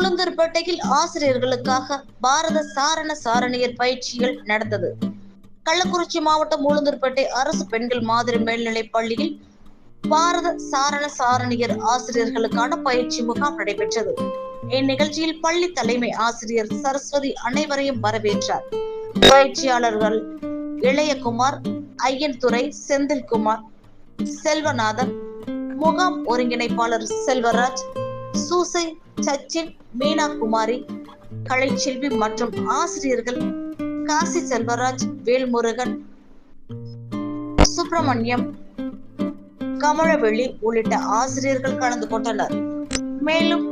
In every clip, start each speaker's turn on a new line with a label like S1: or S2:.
S1: உளுந்தூர்பேட்டையில் ஆசிரியர்களுக்காக பாரத சாரண சாரணியர் பயிற்சிகள் நடந்தது. கள்ளக்குறிச்சி மாவட்டம் உளுந்தூர்பேட்டை அரசு பெண்கள் மாதிரி மேல்நிலைப் பள்ளியில் பாரத சாரண சாரணியர் ஆசிரியர்களுக்கான பயிற்சி முகாம் நடைபெற்றது. இந்நிகழ்ச்சியில் பள்ளி தலைமை ஆசிரியர் சரஸ்வதி அனைவரையும் வரவேற்றார். பயிற்சியாளர்கள் இளையகுமார் ஐயன்துறை செந்தில்குமார் செல்வநாதன் முகாம் ஒருங்கிணைப்பாளர் செல்வராஜ் சூசை சச்சின் மீனா குமாரி கலைச்செல்வி மற்றும் ஆசிரியர்கள் காசி செல்வராஜ் வேல்முருகன் சுப்பிரமணியம் கமலவெளி உள்ளிட்ட ஆசிரியர்கள் கலந்து கொண்டனர். மேலும்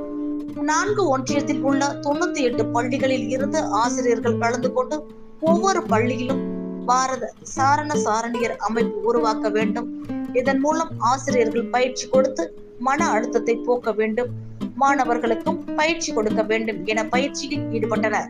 S1: நான்கு ஒன்றியத்தில் உள்ள தொண்ணூத்தி எட்டு பள்ளிகளில் இருந்து ஆசிரியர்கள் கலந்து கொண்டு ஒவ்வொரு பள்ளியிலும் பாரத சாரண சாரணியர் அமைப்பு உருவாக்க வேண்டும். இதன் மூலம் ஆசிரியர்கள் பயிற்சி கொடுத்து மன அழுத்தத்தை போக்க வேண்டும். மாணவர்களுக்கும் பயிற்சி கொடுக்க வேண்டும் என பயிற்சியில் ஈடுபட்டனர்.